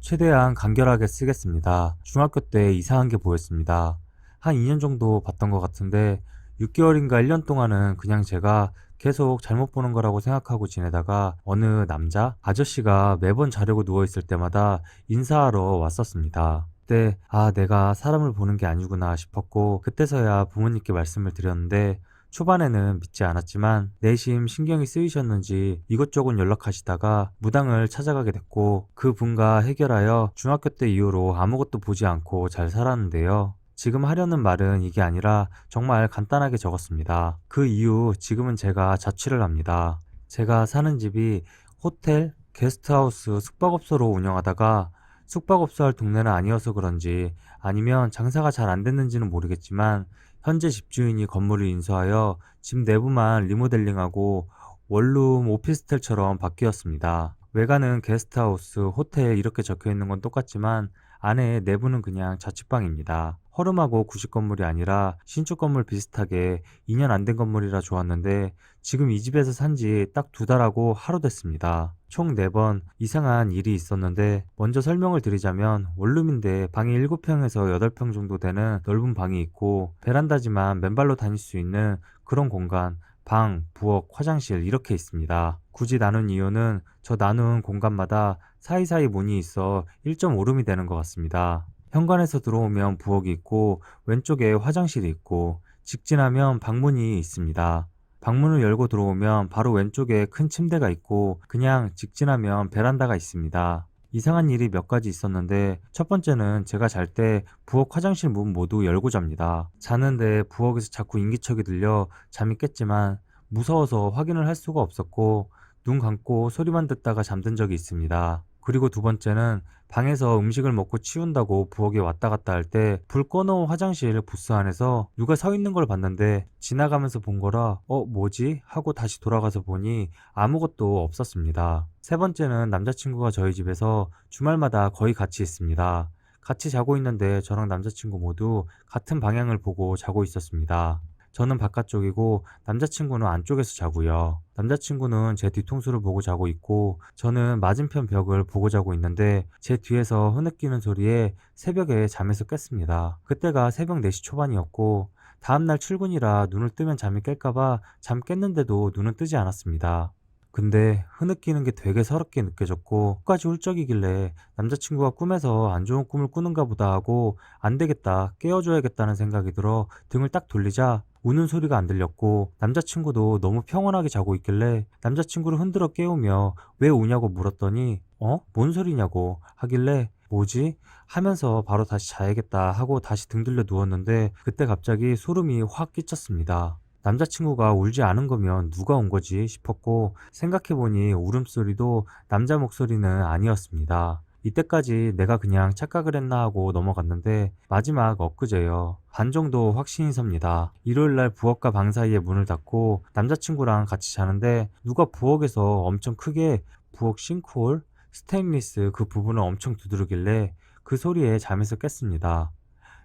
최대한 간결하게 쓰겠습니다. 중학교 때 이상한 게 보였습니다. 한 2년 정도 봤던 것 같은데 6개월인가 1년 동안은 그냥 제가 계속 잘못 보는 거라고 생각하고 지내다가 어느 남자 아저씨가 매번 자려고 누워 있을 때마다 인사하러 왔었습니다. 그때 아 내가 사람을 보는 게 아니구나 싶었고 그때서야 부모님께 말씀을 드렸는데 초반에는 믿지 않았지만 내심 신경이 쓰이셨는지 이것저것 연락하시다가 무당을 찾아가게 됐고 그 분과 해결하여 중학교 때 이후로 아무것도 보지 않고 잘 살았는데요. 지금 하려는 말은 이게 아니라 정말 간단하게 적었습니다. 그 이후 지금은 제가 자취를 합니다. 제가 사는 집이 호텔, 게스트하우스, 숙박업소로 운영하다가 숙박업소 할 동네는 아니어서 그런지 아니면 장사가 잘 안 됐는지는 모르겠지만 현재 집주인이 건물을 인수하여 집 내부만 리모델링하고 원룸 오피스텔처럼 바뀌었습니다. 외관은 게스트하우스, 호텔 이렇게 적혀 있는 건 똑같지만 안에 내부는 그냥 자취방입니다. 허름하고 구식 건물이 아니라 신축 건물 비슷하게 2년 안 된 건물이라 좋았는데 지금 이 집에서 산 지 딱 두 달하고 하루 됐습니다. 총 4번 이상한 일이 있었는데 먼저 설명을 드리자면 원룸인데 방이 7평에서 8평 정도 되는 넓은 방이 있고 베란다지만 맨발로 다닐 수 있는 그런 공간 방, 부엌, 화장실 이렇게 있습니다. 굳이 나눈 이유는 저 나눈 공간마다 사이사이 문이 있어 1.5룸이 되는 것 같습니다. 현관에서 들어오면 부엌이 있고 왼쪽에 화장실이 있고 직진하면 방문이 있습니다. 방문을 열고 들어오면 바로 왼쪽에 큰 침대가 있고 그냥 직진하면 베란다가 있습니다. 이상한 일이 몇 가지 있었는데 첫 번째는 제가 잘 때 부엌 화장실 문 모두 열고 잡니다. 자는데 부엌에서 자꾸 인기척이 들려 잠이 깼지만 무서워서 확인을 할 수가 없었고 눈 감고 소리만 듣다가 잠든 적이 있습니다. 그리고 두 번째는 방에서 음식을 먹고 치운다고 부엌에 왔다 갔다 할 때 불 꺼놓은 화장실 부스 안에서 누가 서 있는 걸 봤는데 지나가면서 본 거라 어 뭐지 하고 다시 돌아가서 보니 아무것도 없었습니다. 세 번째는 남자친구가 저희 집에서 주말마다 거의 같이 있습니다. 같이 자고 있는데 저랑 남자친구 모두 같은 방향을 보고 자고 있었습니다. 저는 바깥쪽이고 남자친구는 안쪽에서 자고요. 남자친구는 제 뒤통수를 보고 자고 있고 저는 맞은편 벽을 보고 자고 있는데 제 뒤에서 흐느끼는 소리에 새벽에 잠에서 깼습니다. 그때가 새벽 4시 초반이었고 다음날 출근이라 눈을 뜨면 잠이 깰까봐 잠 깼는데도 눈은 뜨지 않았습니다. 근데 흐느끼는 게 되게 서럽게 느껴졌고 끝까지 훌쩍이길래 남자친구가 꿈에서 안 좋은 꿈을 꾸는가 보다 하고 안 되겠다 깨워줘야겠다는 생각이 들어 등을 딱 돌리자 우는 소리가 안 들렸고 남자친구도 너무 평온하게 자고 있길래 남자친구를 흔들어 깨우며 왜 우냐고 물었더니 어? 뭔 소리냐고 하길래 뭐지? 하면서 바로 다시 자야겠다 하고 다시 등 들려 누웠는데 그때 갑자기 소름이 확 끼쳤습니다. 남자친구가 울지 않은 거면 누가 온 거지 싶었고 생각해보니 울음소리도 남자 목소리는 아니었습니다. 이때까지 내가 그냥 착각을 했나 하고 넘어갔는데 마지막 엊그제요. 반 정도 확신이 섭니다. 일요일 날 부엌과 방 사이에 문을 닫고 남자친구랑 같이 자는데 누가 부엌에서 엄청 크게 부엌 싱크홀, 스테인리스 그 부분을 엄청 두드리길래 그 소리에 잠에서 깼습니다.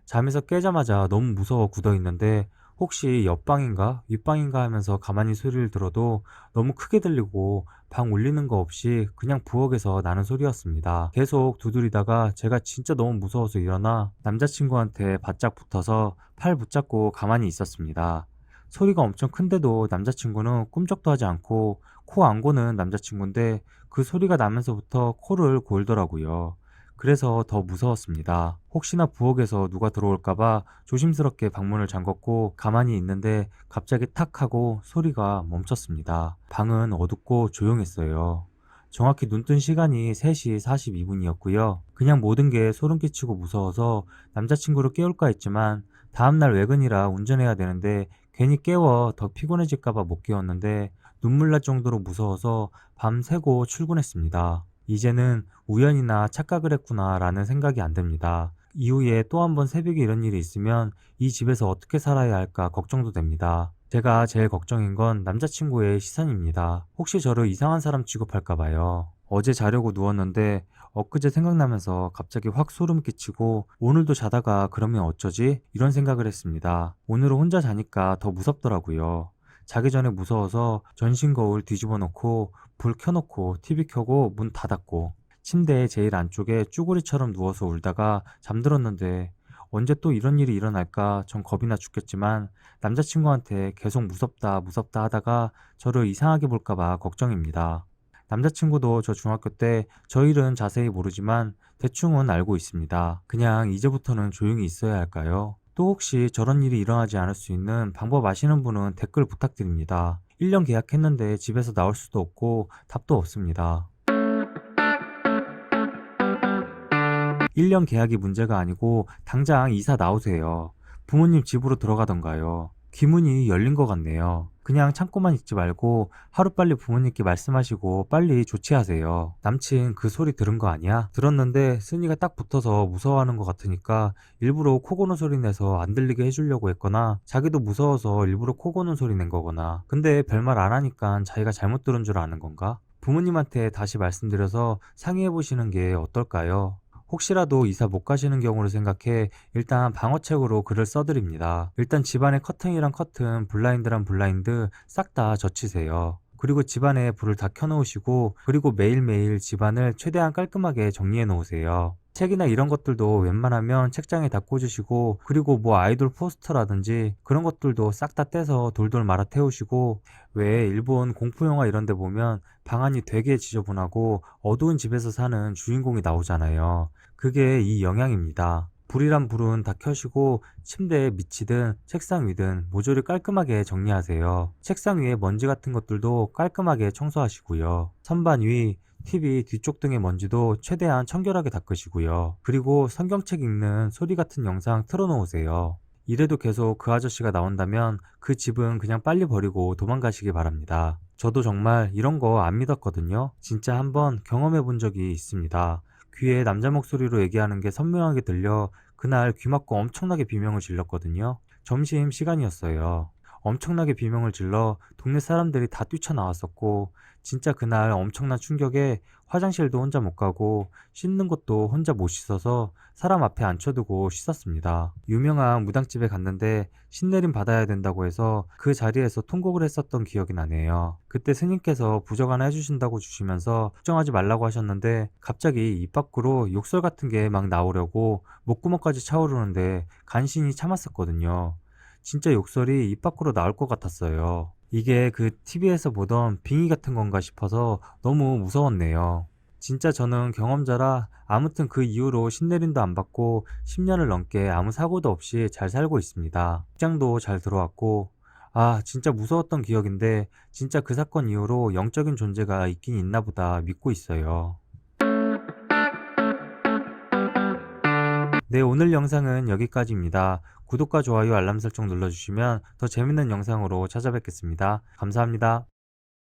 잠에서 깨자마자 너무 무서워 굳어 있는데 혹시 옆방인가 윗방인가 하면서 가만히 소리를 들어도 너무 크게 들리고 방 울리는 거 없이 그냥 부엌에서 나는 소리였습니다. 계속 두드리다가 제가 진짜 너무 무서워서 일어나 남자친구한테 바짝 붙어서 팔 붙잡고 가만히 있었습니다. 소리가 엄청 큰데도 남자친구는 꿈쩍도 하지 않고 코 안 고는 남자친구인데 그 소리가 나면서부터 코를 골더라고요. 그래서 더 무서웠습니다. 혹시나 부엌에서 누가 들어올까봐 조심스럽게 방문을 잠궜고 가만히 있는데 갑자기 탁 하고 소리가 멈췄습니다. 방은 어둡고 조용했어요. 정확히 눈뜬 시간이 3시 42분이었고요. 그냥 모든 게 소름 끼치고 무서워서 남자친구를 깨울까 했지만 다음날 외근이라 운전해야 되는데 괜히 깨워 더 피곤해질까봐 못 깨웠는데 눈물 날 정도로 무서워서 밤 새고 출근했습니다. 이제는 우연이나 착각을 했구나 라는 생각이 안 듭니다. 이후에 또 한 번 새벽에 이런 일이 있으면 이 집에서 어떻게 살아야 할까 걱정도 됩니다. 제가 제일 걱정인 건 남자친구의 시선입니다. 혹시 저를 이상한 사람 취급할까 봐요. 어제 자려고 누웠는데 엊그제 생각나면서 갑자기 확 소름 끼치고 오늘도 자다가 그러면 어쩌지? 이런 생각을 했습니다. 오늘은 혼자 자니까 더 무섭더라고요. 자기 전에 무서워서 전신 거울 뒤집어 놓고 불 켜놓고 TV 켜고 문 닫았고 침대에 제일 안쪽에 쭈구리처럼 누워서 울다가 잠들었는데 언제 또 이런 일이 일어날까 전 겁이 나 죽겠지만 남자친구한테 계속 무섭다 무섭다 하다가 저를 이상하게 볼까봐 걱정입니다. 남자친구도 저 중학교 때 저 일은 자세히 모르지만 대충은 알고 있습니다. 그냥 이제부터는 조용히 있어야 할까요? 또 혹시 저런 일이 일어나지 않을 수 있는 방법 아시는 분은 댓글 부탁드립니다. 1년 계약했는데 집에서 나올 수도 없고 답도 없습니다. 1년 계약이 문제가 아니고 당장 이사 나오세요. 부모님 집으로 들어가던가요. 귀문이 열린 것 같네요. 그냥 참고만 있지 말고 하루빨리 부모님께 말씀하시고 빨리 조치하세요. 남친 그 소리 들은 거 아니야? 들었는데 순이가 딱 붙어서 무서워하는 것 같으니까 일부러 코 고는 소리 내서 안 들리게 해주려고 했거나 자기도 무서워서 일부러 코 고는 소리 낸 거거나 근데 별말 안 하니까 자기가 잘못 들은 줄 아는 건가? 부모님한테 다시 말씀드려서 상의해 보시는 게 어떨까요? 혹시라도 이사 못 가시는 경우를 생각해 일단 방어책으로 글을 써드립니다. 일단 집안에 커튼이랑 커튼, 블라인드랑 블라인드 싹 다 젖히세요. 그리고 집안에 불을 다 켜놓으시고 그리고 매일매일 집안을 최대한 깔끔하게 정리해 놓으세요. 책이나 이런 것들도 웬만하면 책장에 다 꽂으시고 그리고 뭐 아이돌 포스터라든지 그런 것들도 싹 다 떼서 돌돌 말아 태우시고 왜 일본 공포영화 이런 데 보면 방안이 되게 지저분하고 어두운 집에서 사는 주인공이 나오잖아요. 그게 이 영향입니다. 불이란 불은 다 켜시고 침대에 밑이든 책상 위든 모조리 깔끔하게 정리하세요. 책상 위에 먼지 같은 것들도 깔끔하게 청소하시고요. 선반 위, TV 뒤쪽 등의 먼지도 최대한 청결하게 닦으시고요. 그리고 성경책 읽는 소리 같은 영상 틀어놓으세요. 이래도 계속 그 아저씨가 나온다면 그 집은 그냥 빨리 버리고 도망가시기 바랍니다. 저도 정말 이런 거 안 믿었거든요. 진짜 한번 경험해 본 적이 있습니다. 귀에 남자 목소리로 얘기하는 게 선명하게 들려 그날 귀 막고 엄청나게 비명을 질렀거든요. 점심 시간이었어요. 엄청나게 비명을 질러 동네 사람들이 다 뛰쳐나왔었고 진짜 그날 엄청난 충격에 화장실도 혼자 못 가고 씻는 것도 혼자 못 씻어서 사람 앞에 앉혀두고 씻었습니다. 유명한 무당집에 갔는데 신내림 받아야 된다고 해서 그 자리에서 통곡을 했었던 기억이 나네요. 그때 스님께서 부적 하나 해주신다고 주시면서 걱정하지 말라고 하셨는데 갑자기 입 밖으로 욕설 같은 게 막 나오려고 목구멍까지 차오르는데 간신히 참았었거든요. 진짜 욕설이 입 밖으로 나올 것 같았어요. 이게 그 TV에서 보던 빙의 같은 건가 싶어서 너무 무서웠네요. 진짜 저는 경험자라 아무튼 그 이후로 신내림도 안 받고 10년을 넘게 아무 사고도 없이 잘 살고 있습니다. 직장도 잘 들어왔고 아 진짜 무서웠던 기억인데 진짜 그 사건 이후로 영적인 존재가 있긴 있나 보다 믿고 있어요. 네, 오늘 영상은 여기까지입니다. 구독과 좋아요, 알람 설정 눌러주시면 더 재밌는 영상으로 찾아뵙겠습니다. 감사합니다.